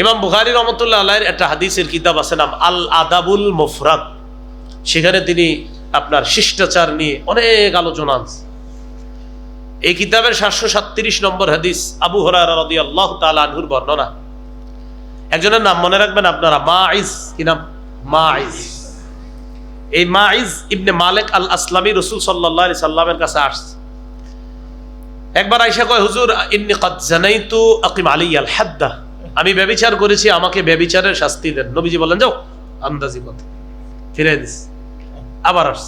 ইমাম বুখারি রহমতুল্লাহ আল্লাহর একটা হাদিসের কিতাব আছে নাম আল আদাবুল মুফরাদ। সেখানে তিনি আপনার শিষ্টাচার নিয়ে অনেক আলোচনা আছে। এই কিতাবের সাতশো সাতত্রিশ নম্বর হাদিস আবু হরার আনহুর বর্ণনা। একজনের নাম মনে রাখবেন আপনারা মাইজ কি নাম? মাইজ এই মাইজ ইবনে মালিক আল আসলামী রসুল সাল্লাহ সাল্লামের কাছে আসছে। একবার আইসা কয়, হুজুর, ইন্নি কদ জানাইতু আকিম আলী আল হাদ্দা। আমি ব্যবিচার করেছি, আমাকে ব্যবিচারের শাস্তি দেন। নবীজি বলেন যাও, আন্দাজি কথা ফিরে দিস আবার আস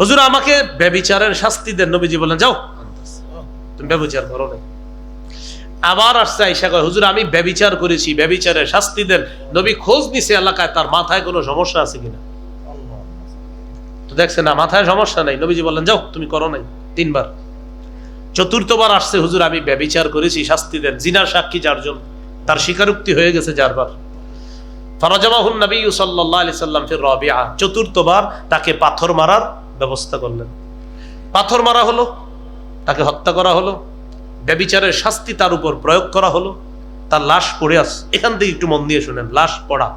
হুজুর, আমাকে ব্যবিচারের শাস্তি দেন। নবীজি বলেন যাও তুমি ব্যবিচার করো না। আবার আসছে, আইসা কয়, হুজুর, আমি ব্যবিচার করেছি, ব্যবিচারের শাস্তি দেন। নবী খোঁজ নিছে এলাকায়, তার মাথায় কোনো সমস্যা আছে কিনা? তো দেখছে না, মাথায় সমস্যা নাই। নবীজি বললেন, যাও, তুমি করো নাই, তিনবার। চতুর্থবার আসছে, হুজুর, আমি ব্যবিচার করেছি, শাস্তি দেন। জিনার সাক্ষী চারজন তার স্বীকারোক্তি হয়ে গেছে চারবার ফরজামাহুন নবী সাল্লাহ আলি সাল্লাম ফির রবিআ, চতুর্থবার তাকে পাথর মারার ব্যবস্থা করলেন। পাথর মারা হলো, তাকে হত্যা করা হলো, ব্যবিচারের শাস্তি তার উপর প্রয়োগ করা হলো, তার লাশ পড়ে আস এখান থেকে একটু মন দিয়ে শুনেন, লাশ পড়া।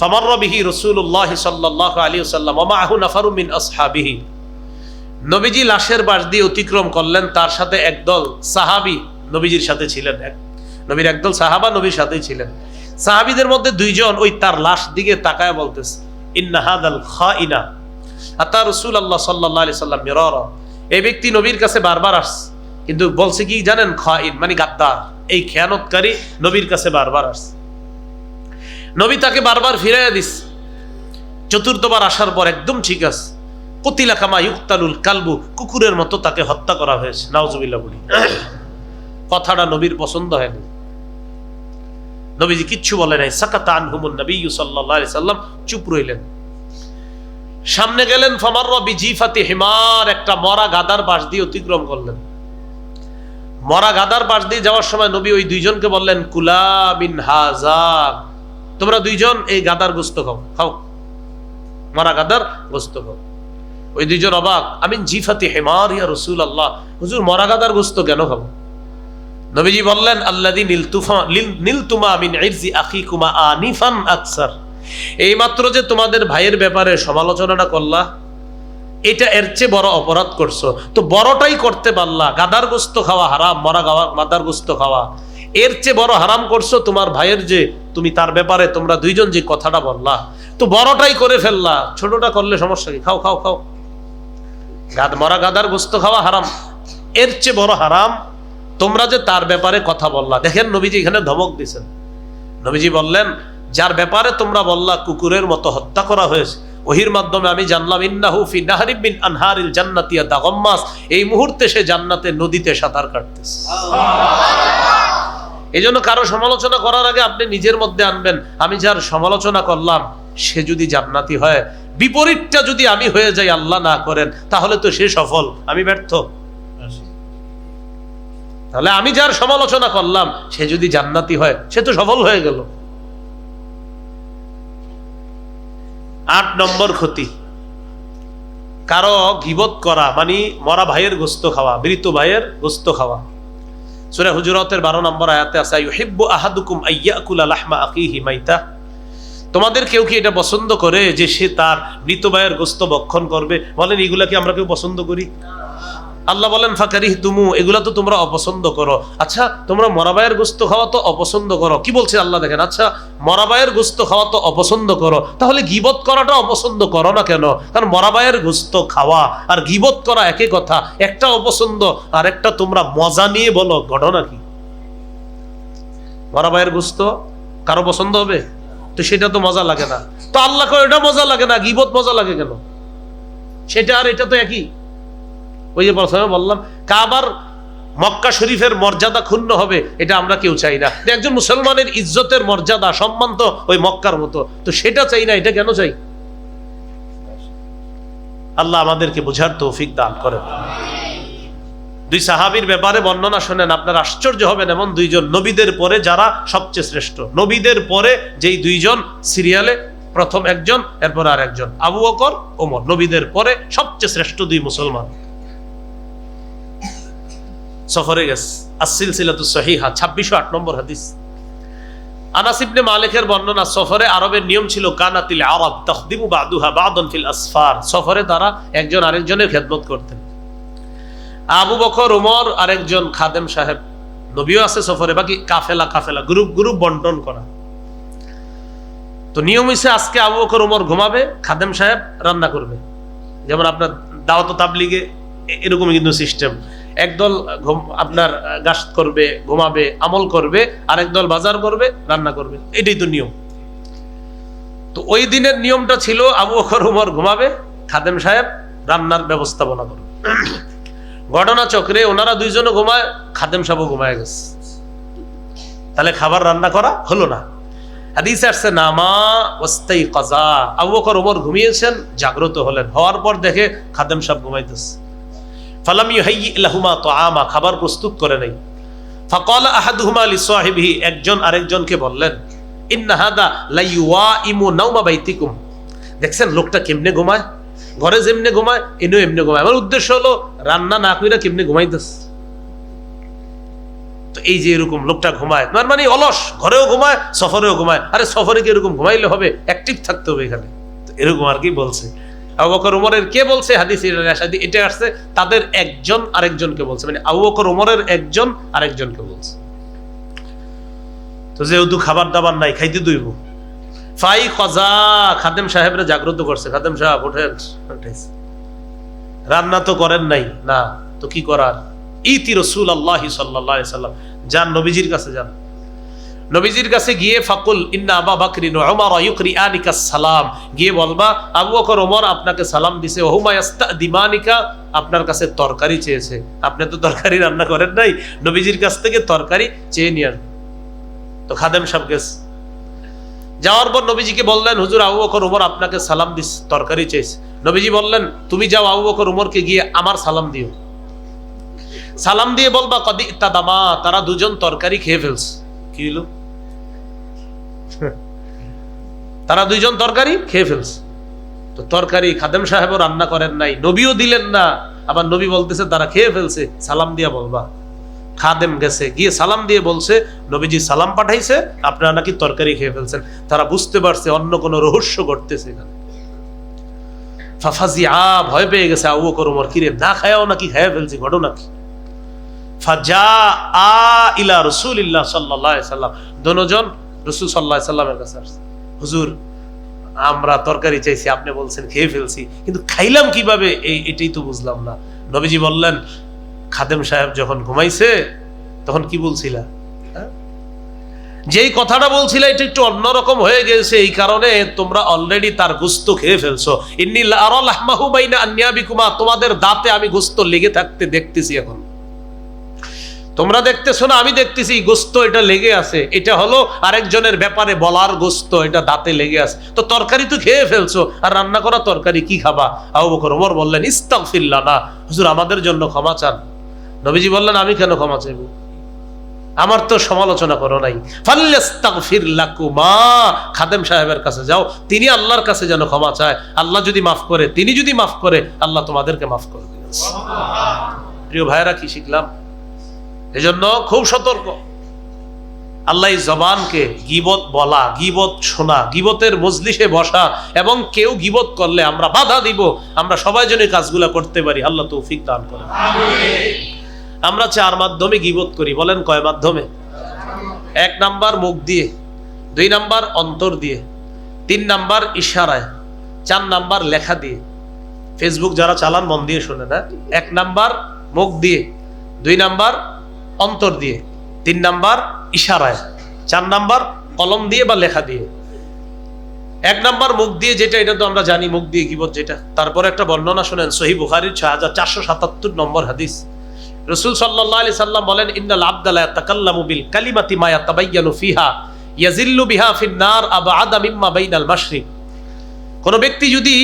ফামার বিহি রসুল্লাহ সাল্লাহ আলী সাল্লাম ওমাহু নাফারু মিন আসহাবিহি। নবীজি লাশের বাস দিয়ে অতিক্রম করলেন, তার সাথে একদল সাহাবি নবীজির সাথে ছিলেন, এক নবীর একদল সাহাবা নবীর সাথেই ছিলেন। সাহাবিদের মধ্যে দুইজন ওই তার লাশ দিকে তাকায় বলতেছে আতা রসুল আল্লাহ সাল্লাম মিরর। এই ব্যক্তি নবীর কাছে বারবার কিন্তু বলছে কি জানেন, খাইন মানে গাদ্দার। এই খেয়ানতকারী নবীর কাছে বারবার নবী তাকে বারবার ফিরাইয়া দিস চতুর্থবার আসার পর একদম ঠিক আছে। কতিলা কামা ইউক্তালুল কালবু, কুকুরের মতো তাকে হত্যা করা হয়েছে। নাওজুবিল্লাহ বলি। কথাটা নবীর পছন্দ হয়নি। নবীজি কিচ্ছু বলে নাই। সাকাতা আনহুমুন নবী সাল্লাম। চুপ রইলেন। সামনে গেলেন ফামার বিজিফাতি হিমার, একটা মরা গাদার পাশ দিয়ে অতিক্রম করলেন। মরা গাদার পাশ দিয়ে যাওয়ার সময় নবী ওই দুইজনকে বললেন, কুলা বিন হাজার তোমরা দুইজন এই গাদার গোস্ত খাও খাও। মরা গাদার গোস্ত খাও। ওই দুইজন অবাক, আমিন জিফাতি হেমার ইয়া রসুল আল্লাহ হুজুর, মরা গাদার গোস্ত কেন খাব? নবীজি বললেন আল্লাদি নীলতুফা নীলতুমা মিন ইরজি আখিকুমা আনিফান আকসার। এই মাত্র যে তোমাদের ভাইয়ের ব্যাপারে সমালোচনাটা করলা, এটা এর চেয়ে বড় অপরাধ করছ। তো বড়টাই করতে পারলা, গাদার গোস্ত খাওয়া হারাম, মরা গাওয়া, মাদার গোস্ত খাওয়া। এর চেয়ে বড় হারাম করছ তোমার ভাইয়ের যে, তুমি তার ব্যাপারে তোমরা দুইজন যে কথাটা বললা। তো বড়টাই করে ফেললা, ছোটটা করলে সমস্যা কি? খাও খাও খাও। গাদ, মরা গাদার গোস্ত খাওয়া হারাম। এর চেয়ে বড় হারাম তোমরা যে তার ব্যাপারে কথা বললা, দেখেন নবীজি এখানে ধমক দিছেন। নবীজি বললেন, যার ব্যাপারে তোমরা বললা, কুকুরের মতো হত্যা করা হয়েছে। ওহির মাধ্যমে আমি জানলাম, ইন্নাহু ফি আনহারিল জান্নাতিয়া দাগম্মাস এই মুহূর্তে সে জান্নাতে নদীতে সাঁতার কাটতেছে। এই জন্য কারও সমালোচনা করার আগে আপনি নিজের মধ্যে আনবেন, আমি যার সমালোচনা করলাম, সে যদি জান্নাতি হয়, বিপরীতটা যদি আমি হয়ে যাই, আল্লাহ না করেন, তাহলে তো সে সফল, আমি ব্যর্থ। তাহলে আমি যার সমালোচনা করলাম, সে যদি জান্নাতি হয়, সে তো সফল হয়ে গেল। আট নম্বর ক্ষতি। কারও গিবত করা মানে মরা ভাইয়ের গোস্ত খাওয়া, মৃত ভাইয়ের গোস্ত খাওয়া। সুরে হুজুরতের বারো নম্বর আয়াতে আছে ইউহিব্বু আহাদুকুম আইয়াকুলা লাহমা আকিহি মাইতা। তোমাদের কেউ কি এটা পছন্দ করে যে সে তার মৃত ভাইয়ের গোস্ত বক্ষণ করবে? বলেন, এগুলা কি আমরা কেউ পছন্দ করি? আল্লাহ বলেন ফাকারিহ তুমু এগুলা তো তোমরা অপছন্দ করো। আচ্ছা তোমরা মরাবায়ের গোস্ত খাওয়া তো অপছন্দ করো। কি বলছে আল্লাহ দেখেন? আচ্ছা মরাবায়ের গোস্ত খাওয়া তো অপছন্দ করো। তাহলে গিবত করাটা অপছন্দ করো না কেন? কারণ মরাবায়ের গোস্ত খাওয়া আর গিবত করা একই কথা। একটা অপছন্দ আর একটা তোমরা মজা নিয়ে বলো। ঘটনা কি? মরাবায়ের গোস্ত কারও পছন্দ হবে? তো সেটা তো মজা লাগে না। তো আল্লাহ এটা মজা লাগে না, গিবত মজা লাগে কেন? সেটা আর এটা তো একই। ওই যে প্রথমে বললাম, কাবার মক্কা শরীফের মর্যাদা ক্ষুণ্ণ হবে, এটা আমরা কেউ চাই না। একজন মুসলমানের ইজ্জতের মর্যাদা, সম্মান তো ওই মক্কার মতো। তো সেটা চাই না, এটা কেন চাই? আল্লাহ আমাদেরকে বোঝার তৌফিক দান করেন। দুই সাহাবির ব্যাপারে বর্ণনা শোনেন, আপনার আশ্চর্য হবেন এমন দুইজন নবীদের পরে যারা সবচেয়ে শ্রেষ্ঠ। নবীদের পরে যেই দুইজন, সিরিয়ালে প্রথম একজন, এরপর আর একজন আবু বকর, ওমর। নবীদের পরে সবচেয়ে শ্রেষ্ঠ দুই মুসলমান। সফরে গেছে আসিল সিলাতু সহিহা, ছাব্বিশশো আট নম্বর হাদিস। আনাস ইবনে মালিকের বর্ণনা, সফরে আরবের নিয়ম ছিল, কানাতিল আরব তখদিমু বাদুহা বাদন ফিল আসফার। সফরে তারা একজন আরেকজনের খেদমত করতেন। আবু বকর, উমর, আরেকজন খাদেম সাহেব, নবীও আছে সফরে, বাকি কাফেলা কাফেলা, গ্রুপ গ্রুপ বন্টন করা। তো নিয়ম হয়েছে আজকে আবু বকর, উমর ঘুমাবে, খাদেম সাহেব রান্না করবে। যেমন আপনার দাওয়াত তাবলিগে এরকমই কিন্তু সিস্টেম একদল আপনার গাছ করবে, ঘুমাবে, আমল করবে, আরেক দল বাজার করবে, রান্না করবে। এটাই তো নিয়ম। তো ওই দিনের নিয়মটা ছিল, আবু বকর, উমর ঘুমাবে, খাদেম সাহেব রান্নার ব্যবস্থাপনা করবে। ঘটনা চক্রে ওনারা দুইজনে ঘুমায়, খাদেম সাহেবও ঘুমায় গেছে। তাহলে খাবার রান্না করা হলো না। হাদিসে আসছে নামা ওস্তাই কাজা। আবু বকর ওমর ঘুমিয়েছেন, জাগ্রত হলেন। হওয়ার পর দেখে খাদেম সাহেব ঘুমাইতেছে। ফালাম লাহুমা তাআমা, খাবার প্রস্তুত করে ফাকাল আহাদুহুমা লিসাহিবিহি, একজন আরেকজনকে বললেন, ইন্না হাদা লা ইউয়াইমু নাওমা বাইতিকুম। দেখছেন, লোকটা কেমনে ঘুমায়? ঘরে যেমনে ঘুমায়, এনেও এমনি ঘুমায়। আমার উদ্দেশ্য হলো, রান্না না কইরা কেমনে ঘুমাইতেছে? তো এই যে এরকম লোকটা ঘুমায়, তার মানে অলস, ঘরেও ঘুমায়, সফরেও ঘুমায়। আরে সফরে কি এরকম ঘুমাইলে হবে? অ্যাক্টিভ থাকতে হবে এখানে। তো এরকম আর কি বলছে। আবু উমরের কে বলছে? হাদিস এটা আসছে তাদের একজন আরেকজনকে বলছে। মানে উমরের একজন আরেকজনকে বলছে। তো যেহেতু খাবার দাবার নাই, খাইতে ফাই খজা, খাদেম সাহেবরা জাগ্রত করছে। খাদেম সাহেব ওঠেন। রান্না তো করেন নাই। না, তো কি করার? ইতি রসুল আল্লাহ সাল্লাহ সাল্লাম। যান নবীজির কাছে যান। নবীজির কাছে গিয়ে ফাকুল, ইন্না আবা বাকরিন ওমর ইউকরি আনিকা সালাম। গিয়ে বলবা, আবু বকর, ওমর আপনাকে সালাম দিছে ওহুমা দিমানিকা আপনার কাছে তরকারি চেয়েছে। আপনি তো তরকারি রান্না করেন নাই, নবীজির কাছ থেকে তরকারি চেয়ে নিয়ে তো খাদেম সাহেব যাওয়ার পর নবীজিকে বললেন, হুজুর, আবু বকর উমর আপনাকে সালাম দিস, তরকারি চেয়েছে। নবীজি বললেন, তুমি যাও, আবু বকর উমরকে গিয়ে আমার সালাম দিও। সালাম দিয়ে বলবা কদি তাদামা, তারা দুজন তরকারি খেয়ে ফেলছে। কি হলো? তারা দুইজন তরকারি খেয়ে ফেলছে। তো তরকারি খাদেম সাহেবও রান্না করেন নাই, নবীও দিলেন না। আবার নবী বলতেছে, তারা খেয়ে ফেলছে, সালাম দিয়া বলবা। খাদেম গেছে, গিয়ে সালাম দিয়ে বলছে, নবীজি সালাম পাঠাইছে, আপনারা নাকি তরকারি খেয়ে ফেলছেন। তারা বুঝতে পারছে, অন্য কোনো রহস্য ঘটতেছে এখানে। ফাফাজি আ ভয় পেয়ে গেছে, আবু বকর ওমর, কিরে, না খায়াও নাকি খায়া ফেলছি, ঘটনা কি? ফাজা আ ইলা রসুলিল্লাহ সাল্লাল্লাহু আলাইহি সাল্লাম দোনোজন রসুল আলাইহি সাল্লামের কাছে আসছে। হুজুর, আমরা তরকারি চাইছি, আপনি বলছেন খেয়ে ফেলছি, কিন্তু খাইলাম কীভাবে? এই, এটাই তো বুঝলাম না। নবীজি বললেন, খাদেম সাহেব যখন ঘুমাইছে, তখন কি বলছিলা? হ্যাঁ? যেই কথাটা বলছিলে, এটা একটু অন্যরকম হয়ে গেছে, এই কারণে তোমরা অলরেডি তার গুস্ত খেয়ে ফেলছো। ইন্নি তোমাদের দাঁতে আমি গুস্ত লেগে থাকতে দেখতেছি এখন। তোমরা দেখতেছো না আমি দেখতেছি গোস্ত এটা লেগে আছে। এটা হলো আরেকজনের ব্যাপারে বলার গোস্ত এটা দাঁতে লেগে আছে। তো তরকারি তো খেয়ে ফেলছো আর রান্না করা তরকারি কি খাবা? আবু বকর ওমর বললেন ইস্তাগফিরলা না হুজুর আমাদের জন্য ক্ষমা চান। নবীজি বললেন আমি কেন ক্ষমা চাইব? আমার তো সমালোচনা করো নাই। ফাল্লাস্তাগফির লাকুমা। খাদেম সাহেবের কাছে যাও তিনি আল্লাহর কাছে যেন ক্ষমা চায়। আল্লাহ যদি মাফ করে তিনি যদি মাফ করে আল্লাহ তোমাদেরকে মাফ করে দিবেন। প্রিয় ভাইরা কি শিখলাম? এজন্য খুব সতর্ক। আল্লাহ জবানকে গিবত বলা, গিবত শোনা, গিবতের মজলিসে বসা এবং কেউ গিবত করলে আমরা বাধা দিব, আমরা সবাই এই কাজগুলা করতে পারি, আল্লাহ তৌফিক দান করে আমরা চার মাধ্যমে গিবত করি, বলেন কয় মাধ্যমে? এক নাম্বার মুখ দিয়ে, দুই নাম্বার অন্তর দিয়ে, তিন নাম্বার ইশারায়, চার নাম্বার লেখা দিয়ে। ফেসবুক যারা চালান, মন দিয়ে শোনে না। এক নাম্বার মুখ দিয়ে, দুই নাম্বার অন্তর দিয়ে। তিন নাম্বার ইশারায়, চার নাম্বার কলম দিয়ে বা লেখা দিয়ে। এক নাম্বার মুখ দিয়ে যেটা, এটা তো আমরা জানি মুখ দিয়ে গিবত যেটা তারপরে একটা বর্ণনা শোনেন সহি বুখারির ছয় হাজার চারশো সাতাত্তর নম্বর হাদিস। রসুল সাল্লাহ আলি সাল্লাম বলেন, ইন্নাল আবদালা তাকাল্লামু বিল কালিমাতি মা ইয়াতাবায়্যানু ফিহা ইয়াজিল্লু বিহা ফিন নার আবআদা মিম্মা বাইনাল মাশরিক। কোন ব্যক্তি যদি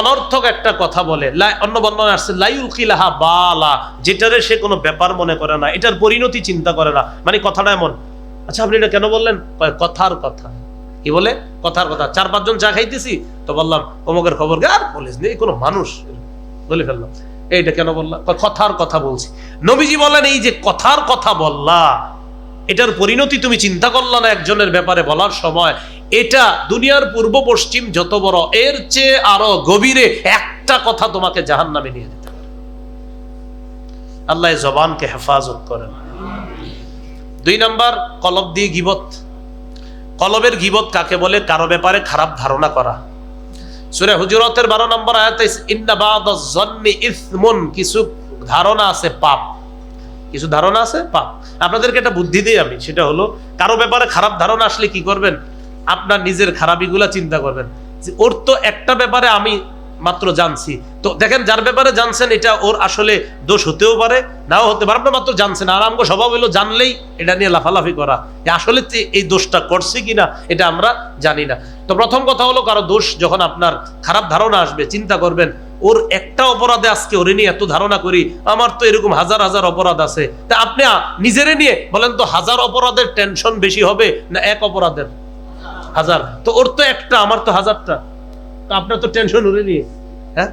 অনর্থক একটা কথা বলে অন্য বর্ণনা আসছে লাইউল কিলাহা বালা যেটারে সে কোনো ব্যাপার মনে করে না এটার পরিণতি চিন্তা করে না। মানে কথাটা এমন। আচ্ছা আপনি এটা কেন বললেন? কথার কথা। কি বলে? কথার কথা। চার পাঁচজন চা খাইতেছি তো বললাম অমুকের খবর আর বলিস নি, কোনো মানুষ। বলে ফেললাম এইটা কেন বললাম কথার কথা বলছি। নবীজি বলেন এই যে কথার কথা বললা এটার পরিণতি তুমি চিন্তা করলা না একজনের ব্যাপারে বলার সময় এটা দুনিয়ার পূর্ব পশ্চিম যত বড়, এর চেয়ে আরও গভীরে একটা কথা তোমাকে জাহান নামে নিয়ে যেতে পারে আল্লাহ জবানকে হেফাজত করেন। দুই নাম্বার, কলব দিয়ে গিবত। কলবের গিবত কাকে বলে? কারও ব্যাপারে খারাপ ধারণা করা। সুরে হুজুরতের বারো নম্বর আয়াতে কিছু ধারণা আছে পাপ। কিছু ধারণা আছে পাপ। আপনাদেরকে একটা বুদ্ধি দিই আমি, সেটা হলো, কারও ব্যাপারে খারাপ ধারণা আসলে কি করবেন? আপনার নিজের খারাপিগুলা চিন্তা করবেন। ওর তো একটা ব্যাপারে আমি মাত্র জানছি। তো দেখেন, যার ব্যাপারে জানছেন, এটা ওর আসলে দোষ হতেও পারে, নাও হতে পারে। আপনি মাত্র জানছেন। আর আমগো স্বভাব হলো জানলেই এটা নিয়ে লাফালাফি করা। আসলে এই দোষটা করছে কিনা, এটা আমরা জানি না। তো প্রথম কথা হলো, কারও দোষ যখন আপনার খারাপ ধারণা আসবে, চিন্তা করবেন, ওর একটা অপরাধে আজকে ওরে নিয়ে এত ধারণা করি, আমার তো এরকম হাজার হাজার অপরাধ আছে। তা আপনি নিজেরে নিয়ে বলেন তো, হাজার অপরাধের টেনশন বেশি হবে না এক অপরাধের? হাজার। তো ওর তো একটা, আমার তো হাজারটা। তো আপনার তো টেনশন ওরে নিয়ে। হ্যাঁ?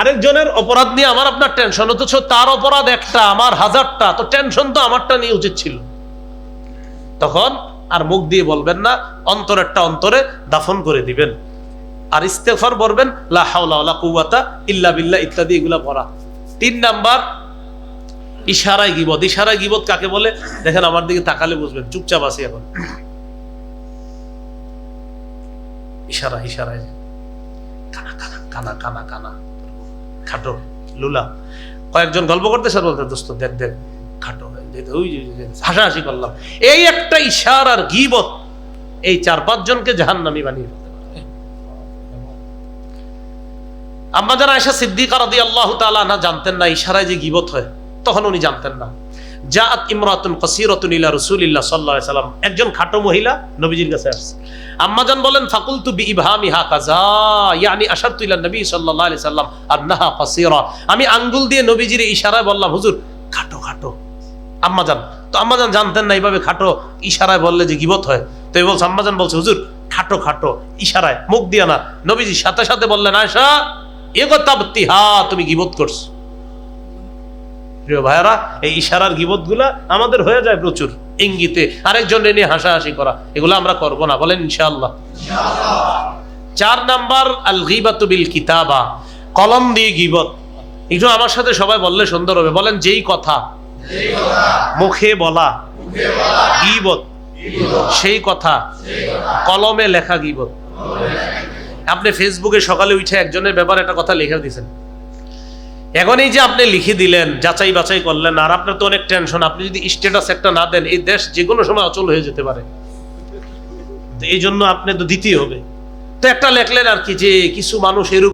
আরেকজনের অপরাধ নিয়ে আমার আপনার টেনশন অথচ তার অপরাধ একটা, আমার হাজারটা। তো টেনশন তো আমারটা নিয়ে উচিত ছিল। তখন আর মুখ দিয়ে বলবেন না, অন্তরেরটা অন্তরে দাফন করে দিবেন। আর ইস্তেফার বলবেন, লা হাওলা ওয়ালা কুওয়াতা ইল্লা বিল্লাহ ইত্যাদি এগুলা পড়া। তিন নাম্বার, ইশারায় গিবত। ইশারায় গিবত কাকে বলে? দেখেন আমার দিকে তাকালে বুঝবেন, চুপচাপ আছি এখন। ইশারা, ইশারায় কানা কানা কানা কানা কানা। খাটো, লুলা। কয়েকজন গল্প করতে স্যার বলতে দোস্ত, দেখ দেখ, খাটো হাসাহাসি করলাম। এই একটা ইশারার গিবত এই চার পাঁচ জনকে জাহান্নামী বানিয়ে ফেলতে পারে। আম্মা যারা আয়সা সিদ্দিকা রাদি আল্লাহ তালা না জানতেন না ইশারায় যে গিবত হয়, তখন উনি জানতেন না। জাত ইলা আলাইহি সাল্লাম। একজন খাটো মহিলা নবীজির কাছে আসছে। বলেন, ফাকুলতু বি ইবহামিহা কাজা ইয়ানি আশারতু ইলা নবী সাল্লাল্লাহু আলাইহি সাল্লাম কসিরা। আমি আঙ্গুল দিয়ে নবীজির ইশারায় বললাম, হুজুর, খাটো খাটো। আম্মাজান তো আম্মাজান জানতেন না এইভাবে খাটো ইশারায় বললে যে গিবত হয়। তো এই বলছে আম্মাজান বলছে, হুজুর, খাটো খাটো, ইশারায়, মুখ দিয়া না। নবীজি সাথে সাথে বললেন আয়সা এগোতাবতি হা তুমি গিবত করছ। প্রিয় ভাইয়ারা, এই ইশারার গিবতগুলা আমাদের হয়ে যায় প্রচুর। ইঙ্গিতে আরেকজনের নিয়ে হাসাহাসি করা, এগুলো আমরা করব না, বলেন ইনশাআল্লাহ। চার নাম্বার আল গিবাতু বিল কিতাবা কলম দিয়ে গিবত। একটু আমার সাথে সবাই বললে সুন্দর হবে। বলেন, যেই কথা। মুখে বলা। গিবত। সেই কথা। কলমে লেখা গিবত। আপনি ফেসবুকে সকালে উঠে একজনের ব্যাপারে একটা কথা লিখে দিয়েছেন। এখন এই যে আপনি লিখে দিলেন, যাচাই বাছাই করলেন, আর আপনার তো অনেক টেনশন আপনি যদি স্টেটাস একটা না দেন, এই দেশ যে কোনো সময় অচল হয়ে যেতে পারে। এই জন্য আপনি তো দ্বিতীয় হবে। তো একটা লেখলেন আর কি যে কিছু মানুষ এরকম